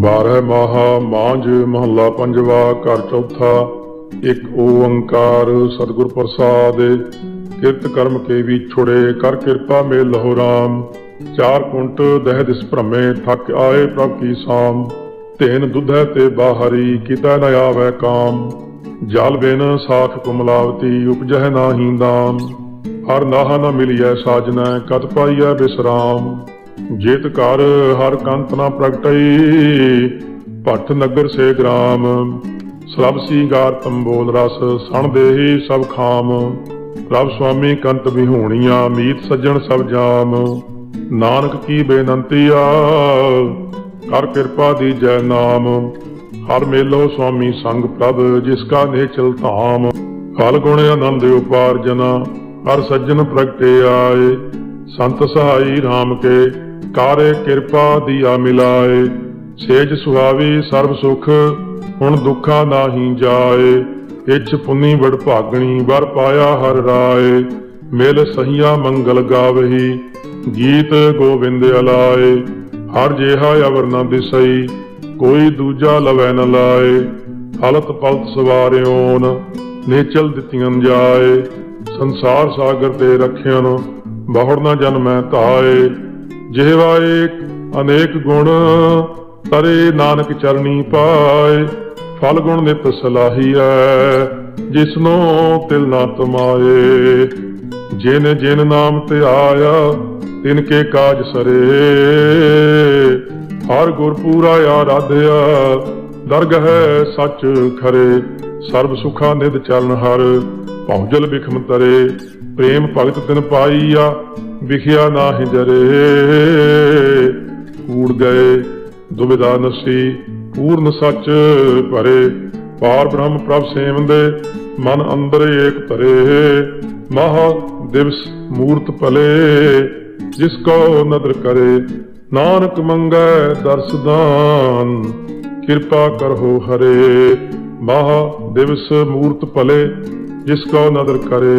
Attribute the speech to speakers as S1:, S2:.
S1: ਬਾਰਹ ਮਹਾ ਮਾਂਝ ਮਹੱਲਾ ਪੰਜਵਾ, ਘਰ ਚੌਥਾ, ਇੱਕ ਓੰਕਾਰ ਸਤਿਗੁਰ ਪ੍ਰਸਾਦ, ਕਿਰਤ ਕਰਮ ਕੇ ਵੀ ਛੁੜੇ, ਕਰ ਕਿਰਪਾ ਮੇ ਲਹੋ ਰਾਮ। ਚਾਰ ਕੁੰਟ ਦਹਿ ਦਿਸ ਭ੍ਰਮੇ, ਥੱਕ ਆਏ ਪ੍ਰਭ ਕੀ ਸਾਮ। ਤੇਨ ਦੁਧੈ ਤੇ ਬਾਹਰੀ, ਕੀਤਾ ਨ ਆਵੈ ਕਾਮ। ਜਲ ਬਿਨ ਸਾਖ ਕੁਮਲਾਵਤੀ, ਉਪਜਹਿ ਨਾਹੀ ਦਾਮ ਹਰ ਨਾਹ ਨ ਮਿਲਿਐ ਸਾਜਨੈ, ਕਤ ਪਾਈਐ ਬਿਸਰਾਮ। ਜੇਤ ਕਰ ਹਰ ਕੰਤ ਨਾ ਪ੍ਰਗਟਈ ਭੱਟ ਨਗਰ ਸੇ ਗ੍ਰਾਮ। ਸਲਬ ਸੀਗਾਰ ਤੰਬੋਲ ਰਸ, ਸਣ ਦੇਹੀ ਸਭ ਖਾਮ। ਪ੍ਰਭ ਸੁਆਮੀ ਕੰਤ ਵਿਹੂਣੀਆਂ, ਮੀਤ ਸੱਜਣ ਸਭ ਜਾਮ। ਨਾਨਕ ਕੀ ਬੇਨੰਤੀਆ ਕਰ ਕਿਰਪਾ ਦੀ ਜੈ ਨਾਮ। ਹਰ ਮੇਲੋ ਸੁਆਮੀ ਸੰਗ ਪ੍ਰਭ, ਜਿਸ ਕਾ ਨੇਚਲ ਧਾਮ। ਫਲ ਗੁਣ ਆਨੰਦ ਉਪਾਰਜਨਾ, ਹਰ ਸੱਜਣ ਪ੍ਰਗਟੇ ਆਏ। ਸੰਤ ਸਹਾਈ RAM ਕੇ ਕਾਰੇ ਕਿਰਪਾ ਦੀਆ ਮਿਲਾਏ। ਸੇਜ ਸੁਹਾਵੀ ਸਰਬ ਸੁਖ, ਹੁਣ ਦੁੱਖਾ ਨਾਹੀ ਜਾਏ। ਇੱਛ ਪੁੰਨੀ ਵਡ ਭਾਗਣੀ, ਵਰ ਪਾਇਆ ਹਰ ਰਾਏ। ਮਿਲ ਸਹੀਆ ਮੰਗਲ ਗਾਵਹੀ, ਗੀਤ ਗੋਬਿੰਦ ਅਲਾਏ। ਹਰ ਜੇਹਾ ਅਵਰ ਨ ਦਿਸਈ, ਕੋਈ ਦੂਜਾ ਲਵੈ ਨ ਲਾਏ। ਹਲਤ ਪਲਤ ਸਵਾਰਿਓਨ ਨੇਚਲ ਦਿੱਤੀਆਂ ਜਾਏ। ਸੰਸਾਰ ਸਾਗਰ ਤੇ ਰਖਿਆਨ ਬਹੁੜ ਨਾ ਜਨਮੈ ਧਾਏ। ਜਿਹਵਾ ਏਕ ਅਨੇਕ ਗੁਣ, ਤਰੇ ਨਾਨਕ ਚਰਨੀ ਪਾਏ, ਫਲ ਗੁਣ ਨਿਤ ਸਲਾਹੀਐ, ਜਿਸਨੋ ਤਿਲ ਨਾ ਤਮਾਏ। ਜਿਨ ਜਿਨ ਨਾਮ ਤੇ ਆਇਆ, ਤਿਨ ਕੇ ਕਾਜ ਸਰੇ। ਹਰ ਗੁਰ ਪੂਰਾ ਆਰਾਧਿਆ, ਦਰਗ ਹੈ ਸੱਚ ਖਰੇ। ਸਰਬ ਸੁਖਾ ਨਿਧ ਚਰਨ ਹਰ ਪਹੁੰਚਲ ਬਿਖਮ ਤਰੇ। ਪ੍ਰੇਮ ਭਗਤ ਤਿਨ ਪਾਈਆ ਵਿਖਿਆ ਨਾ ਜਰੇ। ਕੂੜ ਗਏ ਦੁਬਿਧਾ ਨਸੀ, ਪੂਰਨ ਸੱਚ ਭਰੇ। ਪਾਰ ਬ੍ਰਹਮ ਪ੍ਰਭ ਸੇਵੰਦੇ, ਮਨ ਅੰਦਰ ਏਕ ਧਰੇ। ਮਹਾ ਦਿਵਸ ਮੂਰਤ ਭਲੇ, ਜਿਸ ਕੋ ਨਦਰ ਕਰੇ। ਨਾਨਕ ਮੰਗੈ ਦਰਸਦਾਨ ਕਿਰਪਾ ਕਰੋ ਹਰੇ। ਮਹਾ ਦਿਵਸ ਮੂਰਤ ਭਲੇ, ਜਿਸ ਕੋ ਨਦਰ ਕਰੇ।